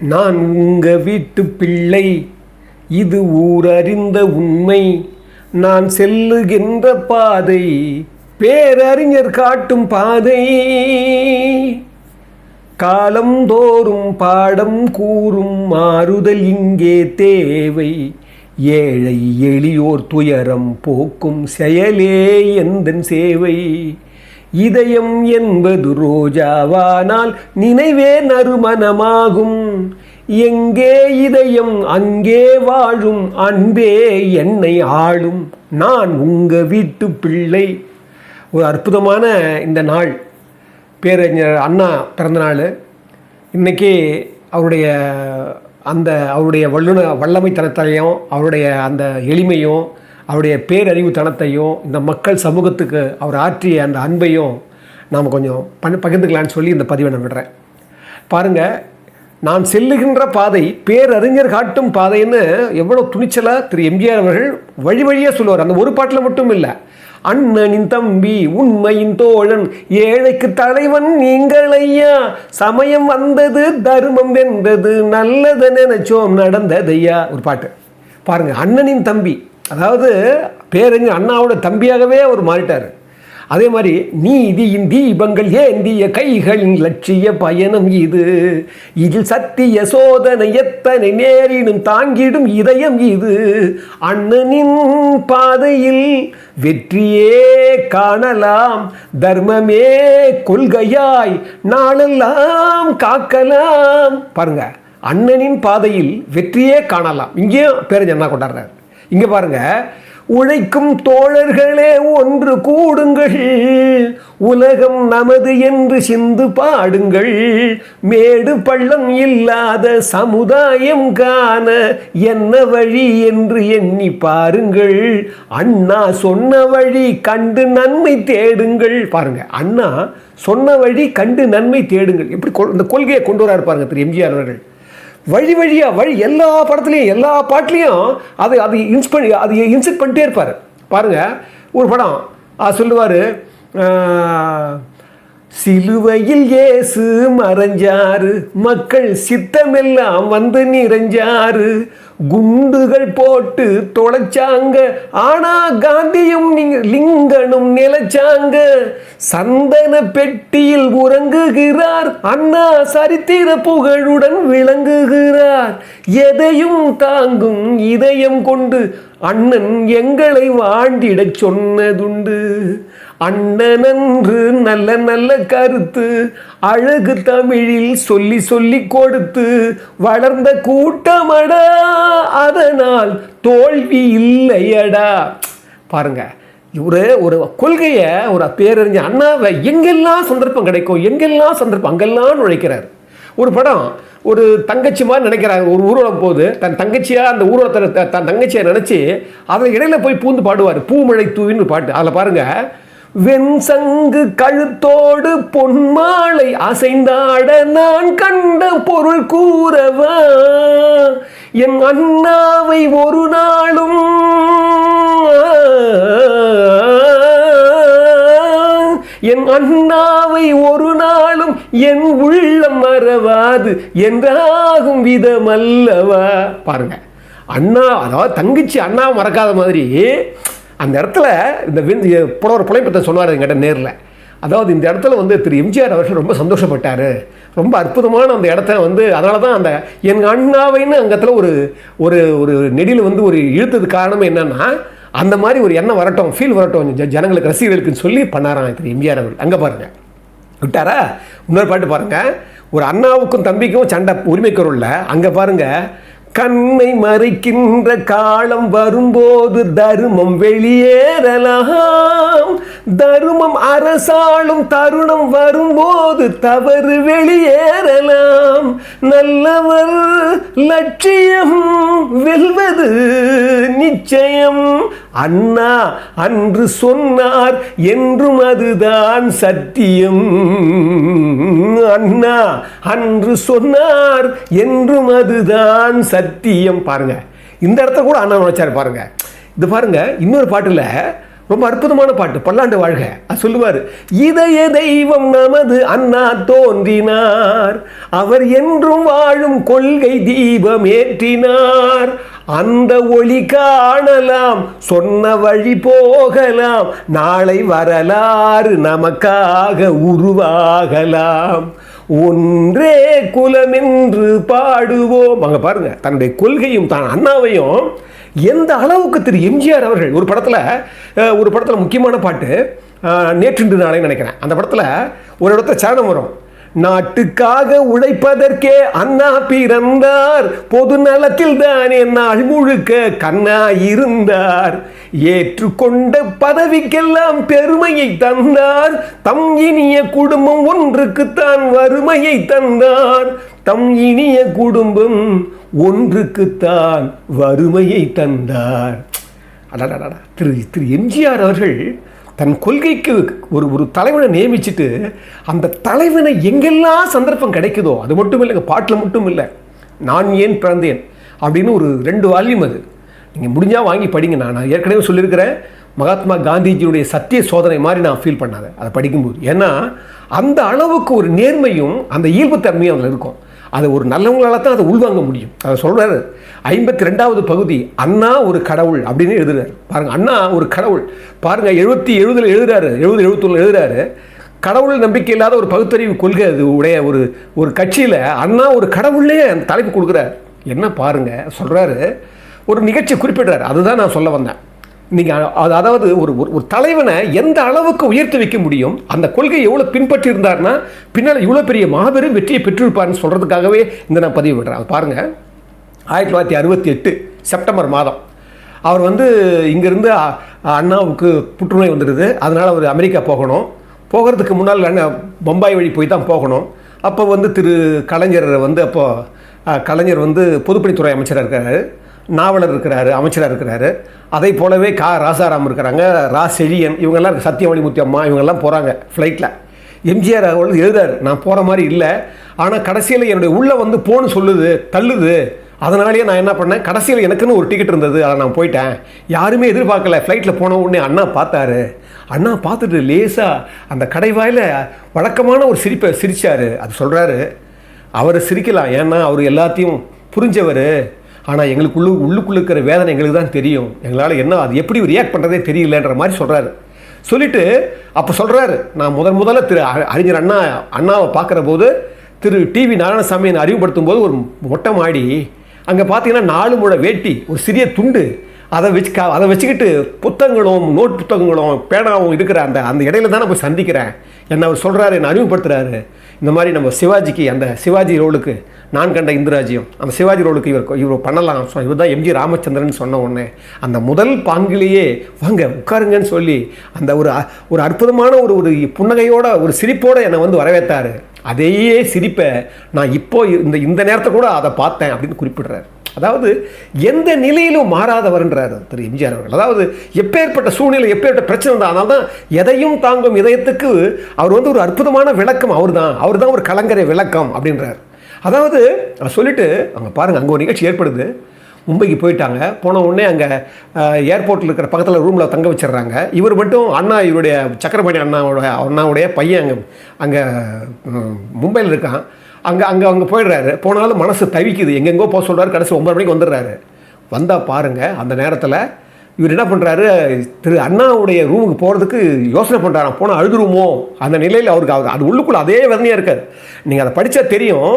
நான் உங்க வீட்டு பிள்ளை. இது ஊரறிந்த உண்மை. நான் செல்லுகின்ற பாதை. பேரறிஞர் காட்டும் பாதை. காலந்தோறும் பாடம் கூறும் மாறுதல் இங்கே தேவை. ஏழை எளியோர் துயரம் போக்கும் செயலே எந்தன் சேவை. இதயம் என்பது ரோஜாவானால் நினைவே நறுமணமாகும். எங்கே இதயம் அங்கே வாழும் அன்பே என்னை ஆளும். நான் உங்க வீட்டு பிள்ளை. ஒரு அற்புதமான இந்த நாள். பேரறிஞர் அண்ணா பிறந்தநாள் இன்றைக்கி அவருடைய அந்த அவருடைய வல்லுன வல்லமைத்தனத்தையும் அவருடைய அந்த எளிமையும் அவருடைய பேரறிவுத்தனத்தையும் இந்த மக்கள் சமூகத்துக்கு அவர் ஆற்றிய அந்த அன்பையும் நாம் கொஞ்சம் பண் பகிர்ந்துக்கலான்னு சொல்லி இந்த பதிவை நான் விடுறேன். பாருங்கள் நான் செல்லுகின்ற பாதை பேரறிஞர் காட்டும் பாதைன்னு எவ்வளோ துணிச்சலாக திரு எம்ஜிஆர் அவர்கள் வழி வழியாக சொல்லுவார். அந்த ஒரு பாட்டில் மட்டும் இல்லை. அண்ணனின் தம்பி உண்மையின் தோழன் ஏழைக்கு தலைவன் நீங்கள் ஐயா. சமயம் வந்தது தர்மம் வென்றது நல்லதுன்னு நினைச்சோம் நடந்ததையா ஒரு பாட்டு. பாருங்கள் அண்ணனின் தம்பி அதாவது பேரறிஞர் அண்ணாவோட தம்பியாகவே அவர் மாறிட்டார். அதே மாதிரி நீதியின் தீபங்கள் ஏந்திய கைகளின் லட்சிய பயணம் இது. இதில் சத்திய சோதனை எத்தனை நேரினும் தாங்கிடும் இதயம் இது. அண்ணனின் பாதையில் வெற்றியே காணலாம். தர்மமே கொள்கையாய் நாளெல்லாம் காக்கலாம். பாருங்க அண்ணனின் பாதையில் வெற்றியே காணலாம். இங்கேயும் பேரஞ்சு அண்ணா கொண்டாடுறாரு. இங்கே பாருங்க. உழைக்கும் தோழர்களே ஒன்று கூடுங்கள். உலகம் நமது என்று சிந்து பாடுங்கள். மேடு பள்ளம் இல்லாத சமுதாயம் காண என்ன வழி என்று எண்ணி பாருங்கள். அண்ணா சொன்ன வழி கண்டு நன்மை தேடுங்கள். பாருங்க அண்ணா சொன்ன வழி கண்டு நன்மை தேடுங்கள். எப்படி இந்த கொள்கையை கொண்டு வராரு பாருங்க திரு எம்ஜிஆர் அவர்கள். வழி வழியாக வழி எல்லா படத்துலையும் எல்லா பாட்டுலேயும் அது அது பண்ணி அது இன்செக்ட் பண்ணிட்டே இருப்பார். பாருங்க ஒரு படம். அது சொல்லுவார் சிலுவையில் ஏசு மறைஞ்சாரு மக்கள் சித்தமெல்லாம் வந்து நிறைஞ்சாரு குண்டுகள் போட்டு தொலைச்சாங்க. ஆனா காந்தியும் லிங்கனும் நிலைச்சாங்க. சந்தன பெட்டியில் உறங்குகிறார். அண்ணா சரித்திர புகழுடன் விளங்குகிறார். எதையும் தாங்கும் இதயம் கொண்டு அண்ணன் எங்களை வாண்டிடச் சொன்னதுண்டு. அண்ணனன்று நல்ல நல்ல கருத்து அழகு தமிழில் சொல்லி சொல்லி கொடுத்து வளர்ந்த கூட்டமடா அதனால் தோல்வி இல்லையடா. பாருங்க ஒரு ஒரு கொள்கையை ஒரு பேரறிஞர் அண்ணாவை எங்கெல்லாம் சந்தர்ப்பம் கிடைக்கும் எங்கெல்லாம் சந்தர்ப்பம் அங்கெல்லாம் நுழைக்கிறார். ஒரு படம் ஒரு தங்கச்சி மாதிரி நினைக்கிறாங்க. ஒரு ஊர்வலம் போது தன் தங்கச்சியாக அந்த ஊர்வலத்தை த- தன் தங்கச்சியை நினச்சி அதில் இடையில போய் பூந்து பாடுவார். பூமழை தூவின்னு பாட்டு. அதில் பாருங்கள் வெண்சங்கு கழுத்தோடு பொன்மாலை அசைந்தாட நான் கண்ட பொருள் கூறவா? என் அண்ணாவை ஒரு நாளும் என் அண்ணாவை ஒரு நாள் என் உள்ளம் மறவாது என்றாகும் விதமல்லவா? பாருங்க அண்ணா அதாவது தங்கச்சி அண்ணா மறக்காத மாதிரி அந்த இடத்துல இந்த விந்து புலவர் புலைப்பத்தை சொன்னார் என்கிட்ட நேரில். அதாவது இந்த இடத்துல வந்து திரு எம்ஜிஆர் அவர்கள் ரொம்ப சந்தோஷப்பட்டார். ரொம்ப அற்புதமான அந்த இடத்த வந்து அதனால தான் அந்த எங்கள் அண்ணாவைன்னு அந்த இடத்துல ஒரு ஒரு ஒரு நெடியில் வந்து ஒரு இழுத்தது காரணம் என்னன்னா அந்த மாதிரி ஒரு எண்ணம் வரட்டும் ஃபீல் வரட்டும் ஜனங்களுக்கு ரசிகர்களுக்குன்னு சொல்லி பண்ணாராம் திரு எம்ஜிஆர் அவர்கள். அங்கே பாருங்கள் விட்டாரா? இன்னொரு பாட்டு பாருங்க. ஒரு அண்ணாவுக்கும் தம்பிக்கும் சண்டை உரிமை அங்கே பாருங்க. கண்ணை மறைக்கின்ற காலம் வரும்போது தருமம் வெளியேறலாம். தருமம் அரசாளும் தருணம் வரும்போது தவறு வெளியேறலாம். நல்லவர் லட்சியம் வெல்வது நிச்சயம். அண்ணா அன்று சொன்னார் என்றும் அதுதான் சத்தியம். அண்ணா அன்று சொன்னார் என்றும் அதுதான் சத்தியம். பாருங்க. இந்த இடத்த கூட அண்ணா நினைச்சாரு பாருங்க. இது பாருங்க இன்னொரு பாட்டுல ரொம்ப அற்புதமான பாட்டு பல்லாண்டு வாழ்க. அது சொல்லுவார் இதய தெய்வம் நமது அண்ணா தோன்றினார். அவர் என்றும் வாழும் கொள்கை தீபம் ஏற்றினார். அந்த ஒளி காணலாம் சொன்ன வழி போகலாம். நாளை வரலாறு நமக்காக உருவாகலாம். ஒன்றே குலமென்று பாடுவோம். அங்கே பாருங்க தன்னுடைய கொள்கையும் தான் அண்ணாவையும் எந்த அளவுக்கு திரு எம்ஜிஆர் அவர்கள் ஒரு படத்தில் ஒரு படத்தில் முக்கியமான பாட்டு அஹ், நேற்றின்று நினைக்கிறேன். அந்த படத்தில் ஒரு இடத்துல சரணம் வரும். நாட்டுக்காக உழைப்பதற்கே அண்ணா பிறந்தார். பொது நலத்தில் தானே நாள் முழுக்க கண்ணா இருந்தார். ஏற்றுக்கொண்ட பதவிக்கெல்லாம் பெருமையை தந்தார். தம் இனிய குடும்பம் ஒன்றுக்குத்தான் வறுமையை தந்தார். தம் இனிய குடும்பம் ஒன்றுக்குத்தான் வறுமையை தந்தார். அடடடடா திரு திரு எம்ஜிஆர் அவர்கள் தன் கொள்கைக்கு ஒரு ஒரு தலைவனை நியமிச்சுட்டு அந்த தலைவனை எங்கெல்லாம் சந்தர்ப்பம் கிடைக்குதோ அது மட்டும் இல்லைங்க பாட்டில் மட்டும் இல்லை நான் ஏன் பிறந்தேன் அப்படின்னு ஒரு ரெண்டு வால்யூம் அது. நீங்கள் முடிஞ்சால் வாங்கி படிங்க. நான் நான் ஏற்கனவே சொல்லியிருக்கிறேன் மகாத்மா காந்திஜியுடைய சத்திய சோதனை மாதிரி நான் ஃபீல் பண்ணாத. அதை படிக்கும்போது. ஏன்னா அந்த அளவுக்கு ஒரு நேர்மையும் அந்த ஈர்ப்புத்தன்மையும் அதில் இருக்கும். அதை ஒரு நல்லவங்களால தான் அதை உள்வாங்க முடியும். அதை சொல்கிறாரு ஐம்பத்தி ரெண்டாவது பகுதி அண்ணா ஒரு கடவுள் அப்படின்னு எழுதுறாரு. பாருங்கள் அண்ணா ஒரு கடவுள். பாருங்கள் எழுபத்தி எழுபதில் எழுதுறாரு. எழுபது எழுபத்தொன்னு எழுதுறாரு. கடவுள் நம்பிக்கை இல்லாத ஒரு பகுத்தறிவு கொள்கை அது உடைய ஒரு ஒரு கட்சியில் அண்ணா ஒரு கடவுளே அந்த தலைப்பு கொடுக்குறாரு. என்ன பாருங்க சொல்கிறாரு ஒரு நிகழ்ச்சி குறிப்பிடுறாரு. அதுதான் நான் சொல்ல வந்தேன். நீங்கள் அது அதாவது ஒரு ஒரு- ஒரு தலைவனை எந்த அளவுக்கு உயர்த்தி வைக்க முடியும் அந்த கொள்கையை எவ்வளோ பின்பற்றி இருந்தார்னா பின்னால் இவ்வளோ பெரிய மாபெரும் வெற்றியை பெற்றிருப்பார்னு சொல்கிறதுக்காகவே இந்த நான் பதிவு விடுறேன் அது பாருங்கள் ஆயிரத்தி தொள்ளாயிரத்தி அறுபத்தி எட்டு செப்டம்பர் மாதம். அவர் வந்து இங்கேருந்து அண்ணாவுக்கு புற்றுநோய் வந்துடுது. அதனால் அவர் அமெரிக்கா போகணும். போகிறதுக்கு முன்னால் அண்ணன் பம்பாய் வழி போய் தான் போகணும். அப்போ வந்து திரு கலைஞர் வந்து அப்போ கலைஞர் வந்து பொதுப்பணித்துறை அமைச்சராக இருக்கார். நாவலர் இருக்கிறாரு அமைச்சராக இருக்கிறாரு. அதை போலவே கா. ராசாராம் இருக்கிறாங்க. ரா. செழியன் இவங்கெல்லாம் சத்தியமணி முத்தி அம்மா இவங்கெல்லாம் போகிறாங்க ஃப்ளைட்டில் எம்ஜிஆர் அவர்கள் எழுதாரு நான் போகிற மாதிரி இல்லை. ஆனால் கடைசியில் என்னுடைய உள்ளே வந்து போன்னு சொல்லுது தள்ளுது. அதனாலேயே நான் என்ன பண்ணேன்? கடைசியில் எனக்குன்னு ஒரு டிக்கெட் இருந்தது. அதை நான் போயிட்டேன். யாருமே எதிர்பார்க்கல. ஃப்ளைட்டில் போன உடனே அண்ணா பார்த்தாரு. அண்ணா பார்த்துட்டு லேசாக அந்த கடைவாயில் வழக்கமான ஒரு சிரிப்பை சிரித்தார் அது சொல்கிறாரு அவர் சிரிக்கலாம். ஏன்னா அவர் எல்லாத்தையும் புரிஞ்சவர். ஆனால் எங்களுக்கு உள்ளு இருக்கிற வேதனை எங்களுக்கு தான் தெரியும். எங்களால் என்ன அது எப்படி ரியாக்ட் பண்ணுறதே தெரியலன்ற மாதிரி சொல்கிறாரு சொல்லிட்டு அப்போ சொல்கிறாரு நான் முதன் முதல்ல திரு அ- அறிஞர் அண்ணா அண்ணாவை பார்க்குற போது திரு டிவி நாராயணசாமி என்னை அறிவுபடுத்தும் போது ஒரு மொட்டை மாடி அங்கே பார்த்தீங்கன்னா நாலு முழ வேட்டி ஒரு சிறிய துண்டு அதை வச்சு க- அதை வச்சுக்கிட்டு புத்தகங்களும் நோட் புத்தகங்களும் பேனாவும் இருக்கிற அந்த அந்த இடையில தான் போய் சந்திக்கிறேன். என்னை அவர் சொல்கிறாரு என்னை அறிமுகப்படுத்துகிறாரு இந்த மாதிரி நம்ம சிவாஜிக்கு அந்த சிவாஜி ரோலுக்கு நான் கண்ட இந்திராஜ்யம் அந்த சிவாஜி ரோலுக்கு இவர் இவர் பண்ணலாம். இவர் தான் எம்ஜி ராமச்சந்திரன் சொன்ன உடனே அந்த முதல் பாங்கிலேயே வாங்க உட்காருங்கன்னு சொல்லி அந்த ஒரு அ- ஒரு அற்புதமான ஒரு ஒரு புன்னகையோட ஒரு சிரிப்போடு என்னை வந்து வரவேற்றாரு. அதையே சிரிப்பை நான் இப்போ இந்த இந்த நேரத்தை கூட அதை பார்த்தேன் அப்படின்னு குறிப்பிடுறாரு. அதாவது எந்த நிலையிலும் மாறாதவர்ன்றார் திரு எம்ஜிஆர் அவர்கள். அதாவது எப்பேற்பட்ட சூழ்நிலை எப்பேற்பட்ட பிரச்சனை தான் அதனால தான் எதையும் தாங்கும் இதயத்துக்கு அவர் வந்து ஒரு அற்புதமான விளக்கம். அவர் தான் அவர் தான் ஒரு கலங்கரை விளக்கம் அப்படின்றார். அதாவது சொல்லிவிட்டு அங்கே பாருங்கள் அங்கே ஒரு நிகழ்ச்சி ஏற்படுது. மும்பைக்கு போயிட்டாங்க. போன உடனே அங்கே ஏர்போர்ட்டில் இருக்கிற பக்கத்தில் ரூமில் தங்க வச்சிடுறாங்க. இவர் மட்டும் அண்ணா இவருடைய சக்கரபாணி அண்ணாவோட அண்ணாவுடைய பையன் அங்கே அங்கே மும்பையில் இருக்கான். அங்கே அங்கே அங்கே போயிடுறாரு. போனாலும் மனசு தவிக்குது. எங்கெங்கோ போக சொல்கிறாரு கடைசி ஒம்பது மணிக்கு வந்துடுறாரு. வந்தால் பாருங்கள் அந்த நேரத்தில் இவர் என்ன பண்ணுறாரு திரு அண்ணாவுடைய ரூமுக்கு போகிறதுக்கு யோசனை பண்ணுறாராம் போனால் அழுதுருமோ? அந்த நிலையில் அவருக்கு அவர் அது உள்ளுக்குள்ளே அதே வேதனையாக இருக்காது நீங்கள் அதை படித்தா தெரியும்.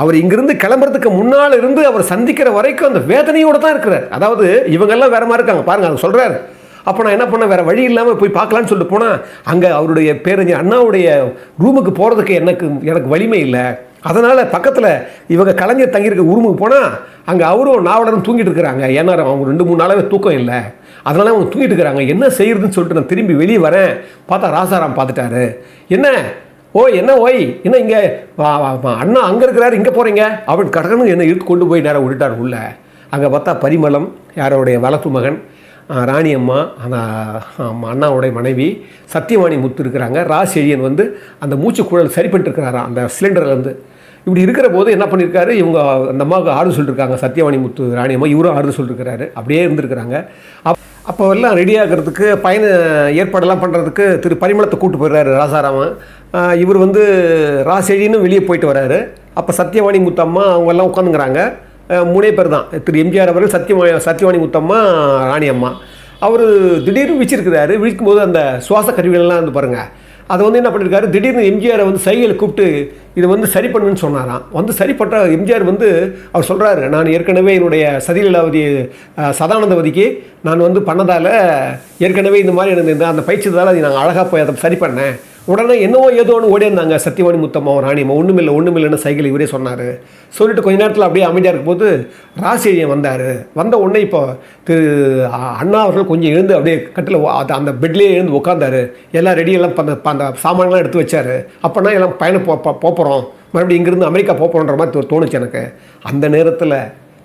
அவர் இங்கிருந்து கிளம்புறதுக்கு முன்னால் இருந்து அவர் சந்திக்கிற வரைக்கும் அந்த வேதனையோடு தான் இருக்கிறார். அதாவது இவங்கெல்லாம் வேற மாதிரி இருக்காங்க. பாருங்கள் அவர் சொல்கிறாரு அப்போ நான் என்ன பண்ணேன்? வேறு வழி இல்லாமல் போய் பார்க்கலான்னு சொல்லிட்டு போனால் அங்கே அவருடைய பேரஞ்சர் அண்ணாவுடைய ரூமுக்கு போகிறதுக்கு எனக்கு எனக்கு வலிமை இல்லை. அதனால் பக்கத்தில் இவங்க கலைஞர் தங்கியிருக்க ரூமுக்கு போனால் அங்கே அவரும் நாவலரும் தூங்கிட்டு இருக்கிறாங்க. ஏன்னா அவங்க ரெண்டு மூணு நாளாவே தூக்கம் இல்லை. அதனால அவங்க தூங்கிட்டு இருக்கிறாங்க. என்ன செய்யறதுன்னு சொல்லிட்டு நான் திரும்பி வெளியே வரேன். பார்த்தா ராசாராம் பார்த்துட்டாரு. என்ன? ஓ என்ன ஓய்? என்ன இங்கே? அண்ணா அங்கே இருக்கிறாரு இங்கே போகிறீங்க அப்படின்னு கடகன்னு என்னை இழுத்து கொண்டு போய் நேரம் விட்டுட்டார் உள்ள. அங்கே பார்த்தா பரிமளம் யாரோடைய வளர்ப்பு மகன் ராணி அம்மா அந்த ஆமா, அண்ணாவுடைய மனைவி சத்தியவாணி முத்து இருக்கிறாங்க. ராசெழியன் வந்து அந்த மூச்சு குழல் சரி பண்ணிட்டுருக்கிறாரா அந்த சிலிண்டர்லேருந்து இப்படி இருக்கிற போது என்ன பண்ணியிருக்காரு இவங்க அந்த அம்மாவுக்கு ஆறுதல் சொல்லியிருக்காங்க சத்தியவாணி முத்து ராணி அம்மா இவரும் ஆறுதல் சொல்லியிருக்கிறாரு அப்படியே இருந்திருக்கிறாங்க. அப் அப்போ எல்லாம் ரெடி ஆகிறதுக்கு பயண ஏற்பாடெல்லாம் பண்ணுறதுக்கு திரு பரிமளத்தை கூட்டு போயிடுறாரு ராசாராமன் இவர் வந்து ராசெழின்னு வெளியே போயிட்டு வராரு. அப்போ சத்யவாணி முத்தம்மா அவங்க எல்லாம் உட்காந்துங்கிறாங்க மூணே பேர் தான். திரு எம்ஜிஆர் அவர்கள் சத்யமா சத்யவாணி முத்தம்மா ராணி அம்மா. அவர் திடீர்னு விழிச்சிருக்கிறாரு. விழிக்கும்போது அந்த சுவாச கருவிகள்லாம் வந்து பாருங்கள் அதை வந்து என்ன பண்ணியிருக்காரு திடீர்னு எம்ஜிஆரை வந்து சைகளை கூப்பிட்டு இதை வந்து சரி பண்ணுன்னு சொன்னாராம். வந்து சரிப்பட்ட எம்ஜிஆர் வந்து அவர் சொல்கிறாரு நான் ஏற்கனவே என்னுடைய சதிலீலாவதி சதானந்தவதிக்கு நான் வந்து பண்ணதால் ஏற்கனவே இந்த மாதிரி எனக்கு அந்த பயிற்சிதால் அதை நான் அழகாக போய் அதை சரி பண்ணேன். உடனே என்னவோ ஏதோ ஒன்று ஓடி இருந்தாங்க சத்தியவாணி முத்தம்மா ராணியம்மா ஒன்றுமில்லை ஒன்றுமில்லைன்னு சைக்கிள் இவரே சொன்னார். சொல்லிட்டு கொஞ்ச நேரத்தில் அப்படியே அமைதியாக இருக்கும்போது ராசியன் வந்தார். வந்த உடனே இப்போ திரு அண்ணா அவர்கள் கொஞ்சம் எழுந்து அப்படியே கட்டில் அது அந்த பெட்லேயே எழுந்து உட்காந்தாரு எல்லாம் ரெடி எல்லாம் அந்த அந்த சாமான்லாம் எடுத்து வச்சார். அப்போனா எல்லாம் பயணம் போ போகிறோம் மறுபடியும் இங்கேருந்து அமெரிக்கா போகிறோன்ற மாதிரி தோ- தோணுச்சு எனக்கு. அந்த நேரத்தில்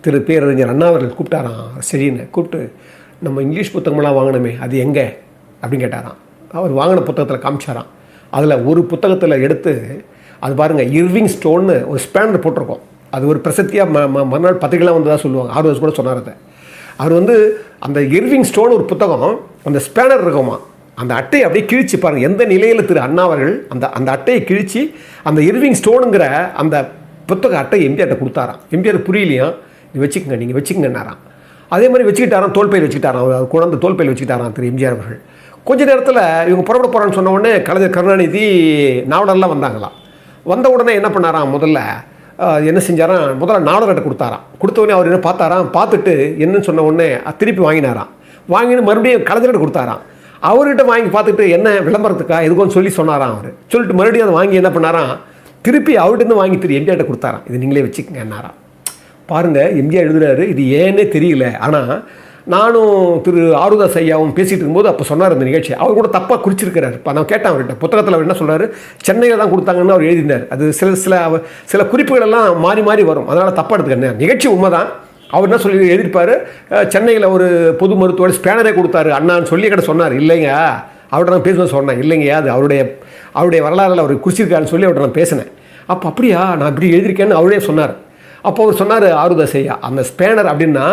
திரு பேரறிஞர் அண்ணா அவர்கள் கூப்பிட்டாராம். சரின்னு கூப்பிட்டு நம்ம இங்கிலீஷ் புத்தகமெல்லாம் வாங்கினோமே அது எங்கே? அப்படின்னு கேட்டாராம். அவர் வாங்கின புத்தகத்தில் காமிச்சாராம். அதில் ஒரு புத்தகத்தில் எடுத்து அது பாருங்கள் இர்விங் ஸ்டோன்னு ஒரு ஸ்பேனர் போட்டிருக்கோம். அது ஒரு பிரசத்தியாக ம ம- மறுநாள் பத்திரிகைலாம் வந்ததாக சொல்லுவாங்க. ஆர்வஸ் கூட சொன்னார் அதை. அவர் வந்து அந்த இர்விங் ஸ்டோன் ஒரு புத்தகம் அந்த ஸ்பேனர் இருக்குமா அந்த அட்டையை அப்படியே கிழிச்சு பாருங்கள் எந்த நிலையில் திரு அண்ணா அவர்கள் அந்த அந்த அட்டையை கிழிச்சு அந்த இர்விங் ஸ்டோனுங்கிற அந்த புத்தக அட்டை எம்ஜிஆர்ட்ட கொடுத்தாராம். எம்ஜிஆர் புரியலையா? நீ வச்சுக்கோங்க நீங்கள் வச்சுக்கங்கன்னாராம். அதே மாதிரி வச்சுக்கிட்டாராம் தோல்பையில் வச்சுக்கிட்டாராம். அவர் குழந்தை தோல்பையில் வச்சுக்கிட்டாராம் திரு எம்ஜிஆர் அவர்கள். கொஞ்ச நேரத்தில் இவங்க புறப்பட போகிறான்னு சொன்ன உடனே கலைஞர் கருணாநிதி நாவலர்லாம் வந்தாங்களாம். வந்த உடனே என்ன பண்ணாராம்? முதல்ல என்ன செஞ்சாராம்? முதல்ல நாவலர்கிட்ட கொடுத்தாராம். கொடுத்த உடனே அவர் என்ன பார்த்தாராம்? பார்த்துட்டு என்னன்னு சொன்ன உடனே திருப்பி வாங்கினாராம். வாங்கின்னு மறுபடியும் கலைஞர்கிட்ட கொடுத்தாராம். அவர்கிட்ட வாங்கி பார்த்துட்டு என்ன விளம்பரத்துக்கா? எதுக்கும் சொல்லி சொன்னாராம் அவர். சொல்லிட்டு மறுபடியும் அதை வாங்கி என்ன பண்ணாராம்? திருப்பி அவர்கிட்ட வாங்கி திரு எம்ஜிஆர்ட்ட கொடுத்தாராம். இது நீங்களே வச்சுக்கோங்க என்னாராம் பாருங்க எம்ஜிஆர் எழுதுறாரு. இது ஏன்னே தெரியல. ஆனால் நானும் திரு ஆருதாஸ் ஐயாவும் பேசிகிட்டு இருக்கும்போது அப்போ சொன்னார் இந்த நிகழ்ச்சி அவர் கூட தப்பாக குறிச்சிருக்கிறார். இப்போ நான் கேட்டேன் அவர்கிட்ட. புத்தகத்தில் அவர் என்ன சொல்கிறார் சென்னையில் தான் கொடுத்தாங்கன்னு அவர் எழுதினார். அது சில சில சில குறிப்புகளெல்லாம் மாறி மாறி வரும். அதனால் தப்பாக எடுத்துக்கிறேன் நிகழ்ச்சி உண்மைதான். அவர் என்ன சொல்லி எழுதியிருப்பாரு? சென்னையில் ஒரு பொது மருத்துவர் ஸ்பேனரே கொடுத்தாரு. அண்ணான்னு சொல்லி கிட்ட சொன்னார். இல்லைங்க. அவர்கிட்ட நான் பேசுவேன் சொன்னேன். இல்லைங்க. அது அவருடைய அவருடைய வரலாறுல அவர் குறிச்சிருக்காருன்னு சொல்லி அவர்கிட்ட நான் பேசினேன். அப்போ அப்படியா? நான் இப்படி எழுதியிருக்கேன்னு அவரே சொன்னார். அப்போ அவர் சொன்னார் ஆருதாஸ் ஐயா அந்த ஸ்பேனர் அப்படின்னா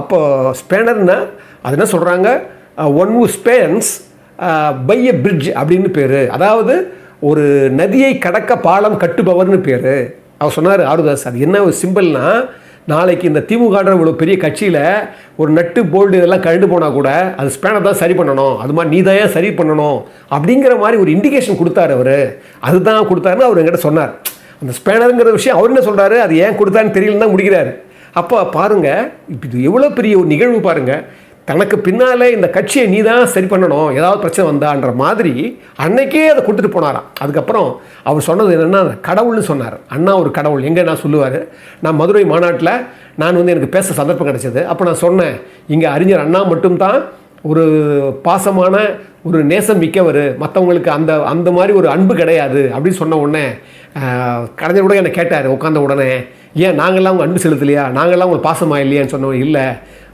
அப்போ ஸ்பேனர்னா அது என்ன சொல்கிறாங்க one who spans by a bridge அப்படின்னு பேர். அதாவது ஒரு நதியை கடக்க பாலம் கட்டுபவர்னு பேர். அவர் சொன்னார் ஆருதாஸ் அது என்ன ஒரு சிம்பிள்னா நாளைக்கு இந்த திமுகன்ற இவ்வளோ பெரிய கட்சியில் ஒரு நட்டு போல்டு இதெல்லாம் கழண்டு போனால் கூட அது ஸ்பேனர் தான் சரி பண்ணணும். அது மாதிரி நீ தான் ஏன் சரி பண்ணணும்? அப்படிங்கிற மாதிரி ஒரு இண்டிகேஷன் கொடுத்தாரு அவர். அதுதான் கொடுத்தாருன்னு அவர் என்கிட்ட சொன்னார். அந்த ஸ்பேனருங்கிற விஷயம் அவர் என்ன சொல்கிறாரு அது ஏன் கொடுத்தான்னு தெரியலன்னு தான் முடிக்கிறாரு. அப்போ பாருங்கள் இப்போ இது எவ்வளோ பெரிய ஒரு நிகழ்வு பாருங்கள் தனக்கு பின்னால் இந்த கட்சியை நீ தான் சரி பண்ணணும் ஏதாவது பிரச்சனை வந்தான்ற மாதிரி அன்னைக்கே அதை கொடுத்துட்டு போனாராம். அதுக்கப்புறம் அவர் சொன்னது என்னென்னா கடவுள்னு சொன்னார். அண்ணா ஒரு கடவுள். எங்கே நான் சொல்லுவார் நான் மதுரை மாநாட்டில் நான் வந்து எனக்கு பேச சந்தர்ப்பம் கிடச்சிது. அப்போ நான் சொன்னேன் இங்கே அறிஞர் அண்ணா மட்டும்தான் ஒரு பாசமான ஒரு நேசம் மிக்கவர். மற்றவங்களுக்கு அந்த அந்த மாதிரி ஒரு அன்பு கிடையாது அப்படின்னு சொன்ன உடனே கலைஞர் கூட என்னை கேட்டார் உட்காந்த உடனே ஏன் நாங்கள்லாம் உங்கள் அன்பு செலுத்தலையா? நாங்கள்லாம் உங்களுக்கு பாசமா இல்லையான்னு? சொன்னோம் இல்லை.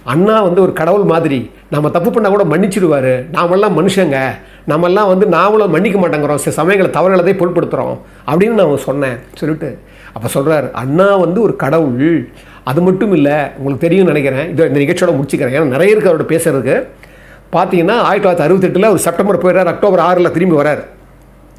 அண்ணா வந்து ஒரு கடவுள் மாதிரி. நம்ம தப்பு பண்ணால் கூட மன்னிச்சிடுவார். நாமெல்லாம் மனுஷங்க. நம்மெல்லாம் வந்து நாமளும் மன்னிக்க மாட்டேங்கிறோம். சில சமயங்களை தவறுகளை பொருட்படுத்துகிறோம் அப்படின்னு நான் சொன்னேன். சொல்லிட்டு அப்போ சொல்கிறார் அண்ணா வந்து ஒரு கடவுள். அது மட்டும் இல்லை உங்களுக்கு தெரியும்னு நினைக்கிறேன். இதை இந்த நிகழ்ச்சியோட முடிச்சுக்கிறேன். ஏன்னா நிறைய இருக்குது அவரோட பேசுறதுக்கு. பார்த்தீங்கன்னா ஆயிரத்தி தொள்ளாயிரத்தி அறுபத்தெட்டில் ஒரு செப்டம்பர் போயிடுறார் அக்டோபர் ஆறில் திரும்பி வரார்.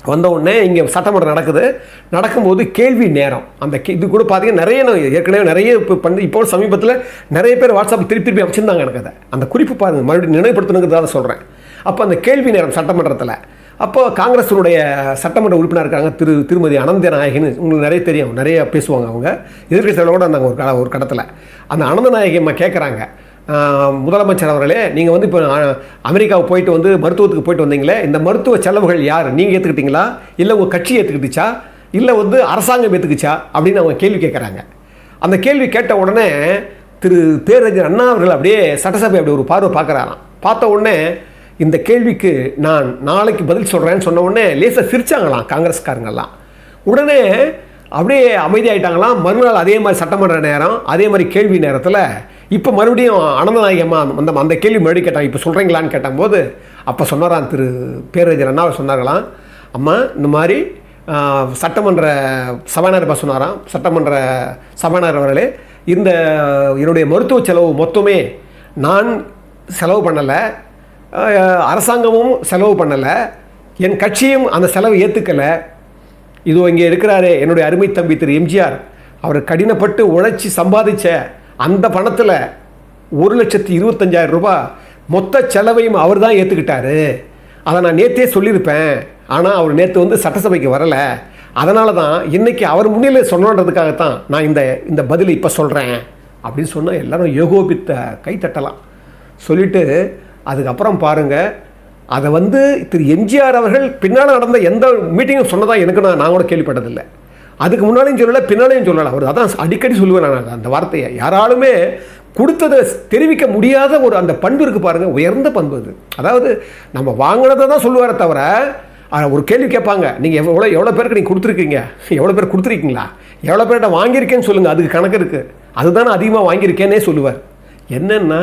வந்த உடனே இங்கே சட்டமன்றம் நடக்குது. நடக்கும்போது கேள்வி நேரம். அந்த கே- இது கூட பார்த்தீங்கன்னா நிறைய நான் ஏற்கனவே நிறைய இப்போ பண்ணி இப்போ சமீபத்தில் நிறைய பேர் வாட்ஸ்அப் திருப்பி திருப்பி அமைச்சிருந்தாங்க எனக்கு அதை. அந்த குறிப்பு பாருங்கள் மறுபடியும் நினைவுபடுத்தணுங்கிறத சொல்கிறேன் அப்போ அந்த கேள்வி நேரம் சட்டமன்றத்தில். அப்போ காங்கிரஸினுடைய சட்டமன்ற உறுப்பினர் இருக்காங்க திரு திருமதி அனந்த நாயகின்னு உங்களுக்கு நிறைய தெரியும். நிறைய பேசுவாங்க அவங்க. எதிர்கட்சியோட கூட அந்த ஒரு கட ஒரு கடத்தில் அந்த அனந்த நாயகி அம்மா கேட்குறாங்க முதலமைச்சர் அவர்களே நீங்கள் வந்து இப்போ அமெரிக்காவை அமெரிக்காவுக்கு போயிட்டு வந்து மருத்துவத்துக்கு போயிட்டு வந்தீங்களே இந்த மருத்துவ செலவுகள் யார்? நீங்கள் ஏற்றுக்கிட்டீங்களா இல்லை உங்கள் கட்சி ஏற்றுக்கிட்டுச்சா இல்லை வந்து அரசாங்கம் ஏற்றுக்குச்சா அப்படின்னு அவங்க கேள்வி கேட்குறாங்க அந்த கேள்வி கேட்ட உடனே திரு பேரறிஞர் அண்ணா அவர்கள் அப்படியே சட்டசபை அப்படி ஒரு பார்வை பார்க்குறாராம். பார்த்த உடனே இந்த கேள்விக்கு நான் நாளைக்கு பதில் சொல்கிறேன்னு சொன்ன உடனே லேசாக சிரிச்சாங்களாம் காங்கிரஸ்காரங்கெல்லாம். உடனே அப்படியே அமைதியாயிட்டாங்களாம். மறுநாள் அதே மாதிரி சட்டமன்ற நேரம் அதே மாதிரி கேள்வி நேரத்தில் இப்போ மறுபடியும் அனந்தநாயகம்மா அந்த அந்த கேள்வி மறுபடியும் கேட்டாங்க. இப்போ சொல்கிறீங்களான்னு கேட்டபோது அப்போ சொன்னாராம் திரு பேரறிஞர் அண்ணா சொன்னார்களாம். அம்மா இந்த மாதிரி சட்டமன்ற சபாநாயகர் சொன்னாராம். சட்டமன்ற சபாநாயகர் அவர்களே இந்த என்னுடைய மருத்துவ செலவு மொத்தமே நான் செலவு பண்ணலை. அரசாங்கமும் செலவு பண்ணலை. என் கட்சியும் அந்த செலவை ஏற்றுக்கலை இதோ இங்கே இருக்கிறாரே என்னுடைய அருமை தம்பி திரு எம்ஜிஆர். அவர் கடினப்பட்டு உழைச்சி சம்பாதிச்ச அந்த பணத்தில் ஒரு லட்சத்தி இருபத்தஞ்சாயிரம் ரூபாய் மொத்த செலவையும் அவர் தான் ஏற்றுக்கிட்டாரு அதை நான் நேற்றே சொல்லியிருப்பேன். ஆனால் அவர் நேற்று வந்து சட்டசபைக்கு வரலை. அதனால தான் இன்றைக்கி அவர் முன்னிலை சொல்லணுன்றதுக்காகத்தான் நான் இந்த இந்த பதிலை இப்போ சொல்கிறேன் அப்படின்னு சொன்னால் எல்லோரும் ஏகோபித்த கை தட்டலாம். சொல்லிவிட்டு அதுக்கப்புறம் பாருங்கள் அதை வந்து திரு எம்ஜிஆர் அவர்கள் பின்னால் நடந்த எந்த மீட்டிங்கும் சொன்னதாக எனக்கு நான் நான் கூட கேள்விப்பட்டதில்லை. அதுக்கு முன்னாலையும் சொல்லலை பின்னாலையும் சொல்லலை. அவர் அதான் அடிக்கடி சொல்லுவேன் நான். அந்த வார்த்தையை யாராலுமே கொடுத்ததை தெரிவிக்க முடியாத ஒரு அந்த பண்பு இருக்குது பாருங்கள் உயர்ந்த பண்பு அது. அதாவது நம்ம வாங்கினதை தான் சொல்லுவாரே தவிர ஒரு கேள்வி கேட்பாங்க. நீங்கள் எவ்வளோ எவ்வளோ பேருக்கு நீங்கள் கொடுத்துருக்கீங்க? எவ்வளோ பேர் கொடுத்துருக்கீங்களா? எவ்வளோ பேர்கிட்ட வாங்கியிருக்கேன்னு சொல்லுங்கள் அதுக்கு கணக்கு இருக்குது அதுதானே அதிகமாக வாங்கியிருக்கேனே சொல்லுவார். என்னென்னா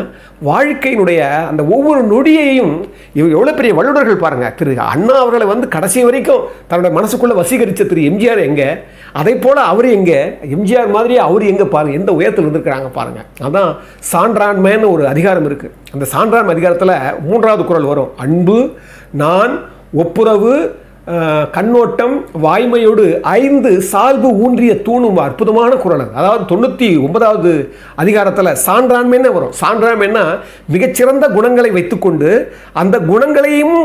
வாழ்க்கையினுடைய அந்த ஒவ்வொரு நொடியையும் இவர் எவ்வளோ பெரிய வல்லுநர்கள் பாருங்கள் திரு அண்ணா அவர்களை வந்து கடைசி வரைக்கும் தன்னுடைய மனசுக்குள்ளே வசீகரித்த திரு எம்ஜிஆர் எங்கே? அதே போல் அவர் எங்கே? எம்ஜிஆர் மாதிரி அவர் எங்கே பாருங்கள் எந்த உயரத்தில் இருந்திருக்கிறாங்க பாருங்கள் அதான் சான்றாண்மைன்னு ஒரு அதிகாரம் இருக்குது அந்த சான்றாண்மை அதிகாரத்தில் மூன்றாவது குரல் வரும். அன்பு நான் ஒப்புரவு கண்ணோட்டம் வாய்மையோடு ஐந்து சால்பு ஊன்றிய தூணும் அற்புதமான குரல் அதாவது தொண்ணூற்றி ஒன்பதாவது அதிகாரத்தில் சான்றாண்மைன்னு வரும். சான்றாண்மைன்னா மிகச்சிறந்த குணங்களை வைத்துக்கொண்டு அந்த குணங்களையும்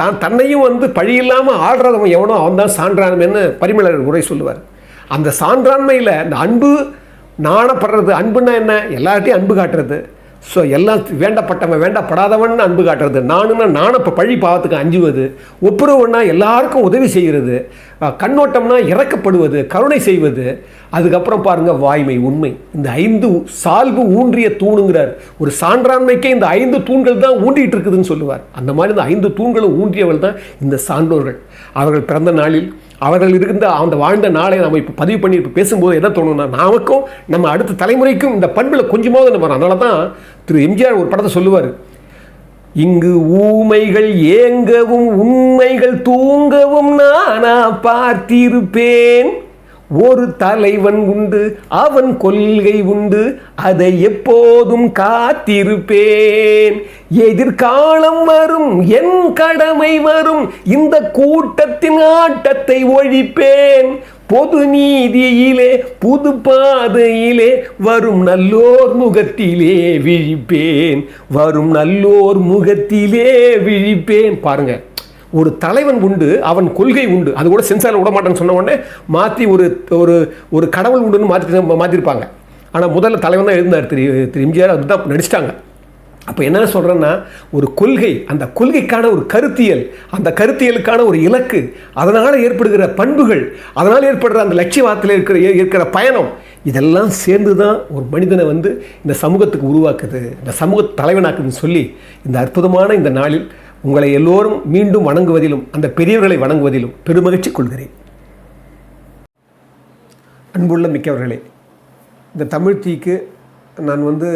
தான் தன்னையும் வந்து பழியில்லாமல் ஆடுறவன் எவனோ அவன் தான் சான்றாண்மைன்னு பரிமளர் உரை சொல்லுவார். அந்த சான்றாண்மையில் இந்த அன்பு நாணப்படுறது அன்புன்னா என்ன? எல்லார்ட்டையும் அன்பு காட்டுறது. ஸோ எல்லாம் வேண்டப்பட்டவன் வேண்டப்படாதவன் அன்பு காட்டுறது. நானுன்னா நானும் இப்போ பழி பாவத்துக்கு அஞ்சுவது. ஒப்புரவுன்னா எல்லாருக்கும் உதவி செய்கிறது. கண்ணோட்டம்னா இறக்கப்படுவது கருணை செய்வது. அதுக்கப்புறம் பாருங்கள் வாய்மை உண்மை. இந்த ஐந்து சால்பு ஊன்றிய தூணுங்கிறார். ஒரு சான்றாண்மைக்கே இந்த ஐந்து தூண்கள் தான் ஊன்றிகிட்டு இருக்குதுன்னு சொல்லுவார். அந்த மாதிரி இந்த ஐந்து தூண்களும் ஊன்றியவள் தான் இந்த சான்றோர்கள். அவர்கள் பிறந்த நாளில் அவர்கள் இருந்த அந்த வாழ்ந்த நாளை நம்ம இப்போ பதிவு பண்ணி இப்போ பேசும்போது என்ன தோணும்னா நமக்கும் நம்ம அடுத்த தலைமுறைக்கும் இந்த பண்பில் கொஞ்சமாவது நம்ம அதனால தான் திரு எம்ஜிஆர் ஒரு படத்தை சொல்லுவார். இங்கு ஊமைகள் ஏங்கவும் உண்மைகள் தூங்கவும் நானா பார்த்திருப்பேன். ஒரு தலைவன் உண்டு அவன் கொள்கை உண்டு அதை எப்போதும் காத்திருப்பேன். எதிர்காலம் வரும் என் கடமை வரும் இந்த கூட்டத்தின் ஆட்டத்தை ஒழிப்பேன். பொது நீதியிலே புது பாதையிலே வரும் நல்லோர் முகத்திலே விழிப்பேன். வரும் நல்லோர் முகத்திலே விழிப்பேன். பாருங்கள் ஒரு தலைவன் உண்டு அவன் கொள்கை உண்டு. அது கூட சென்சாரில் விட மாட்டேன்னு சொன்ன உடனே மாற்றி ஒரு ஒரு ஒரு கடவுள் உண்டுன்னு மாற்றி மாற்றிருப்பாங்க ஆனால் முதல்ல தலைவன் தான் எழுந்தார். திரு திரு எம்ஜிஆர் அதுதான் நடிச்சிட்டாங்க. அப்போ என்ன சொல்கிறேன்னா ஒரு கொள்கை அந்த கொள்கைக்கான ஒரு கருத்தியல் அந்த கருத்தியலுக்கான ஒரு இலக்கு அதனால் ஏற்படுகிற பண்புகள் அதனால் ஏற்படுற அந்த லட்சியவாதத்தில் இருக்கிற இருக்கிற பயணம் இதெல்லாம் சேர்ந்து தான் ஒரு மனிதனை வந்து இந்த சமூகத்துக்கு உருவாக்குது. இந்த சமூக தலைவனாக்குதுன்னு சொல்லி இந்த அற்புதமான இந்த நாளில் உங்களை எல்லோரும் மீண்டும் வணங்குவதிலும் அந்த பெரியவர்களை வணங்குவதிலும் பெருமகிழ்ச்சி கொள்கிறேன். அன்புள்ள மிக்கவர்களே இந்த தமிழ் தீக்கு நான் வந்து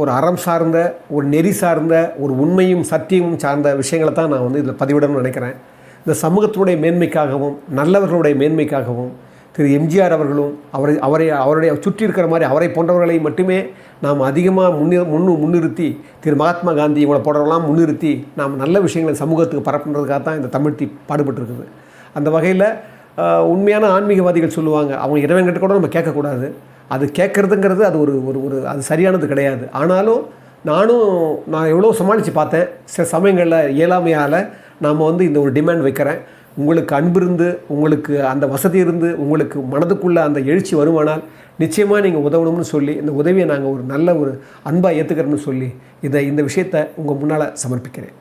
ஒரு அறம் சார்ந்த ஒரு நெறி சார்ந்த ஒரு உண்மையும் சத்தியமும் சார்ந்த விஷயங்களை தான் நான் வந்து இதில் பதிவிடணும்னு நினைக்கிறேன். இந்த சமூகத்தினுடைய மேன்மைக்காகவும் நல்லவர்களுடைய மேன்மைக்காகவும் திரு எம்ஜிஆர் அவர்களும் அவரை அவரை அவருடைய சுற்றி இருக்கிற மாதிரி அவரை போன்றவர்களை மட்டுமே நாம் அதிகமாக முன்னி முன்னு முன்னிறுத்தி திரு மகாத்மா காந்தி இவங்களை போன்றவர்களாம் முன்னிறுத்தி நாம் நல்ல விஷயங்களை சமூகத்துக்கு பரப்புன்றதுக்காக தான் இந்த தமிழ் தீ பாடுபட்டிருக்குது. அந்த வகையில் உண்மையான ஆன்மீகவாதிகள் சொல்லுவாங்க அவங்க இறைவன்கிட்ட கூட நம்ம கேட்கக்கூடாது. அது கேட்குறதுங்கிறது அது ஒரு ஒரு ஒரு அது சரியானது கிடையாது. ஆனாலும் நானும் நான் எவ்வளோ சமாளித்து பார்த்தேன் சில சமயங்களில் இயலாமையால் நாம் வந்து இந்த ஒரு டிமாண்ட் வைக்கிறேன். உங்களுக்கு அன்பு இருந்து உங்களுக்கு அந்த வசதி இருந்து உங்களுக்கு மனதுக்குள்ளே அந்த எழுச்சி வருமானால் நிச்சயமாக நீங்கள் உதவணும்னு சொல்லி இந்த உதவியை நாங்கள் ஒரு நல்ல ஒரு அன்பாக ஏற்றுக்கிறோம்னு சொல்லி இதை இந்த விஷயத்தை உங்கள் முன்னால் சமர்ப்பிக்கிறேன்.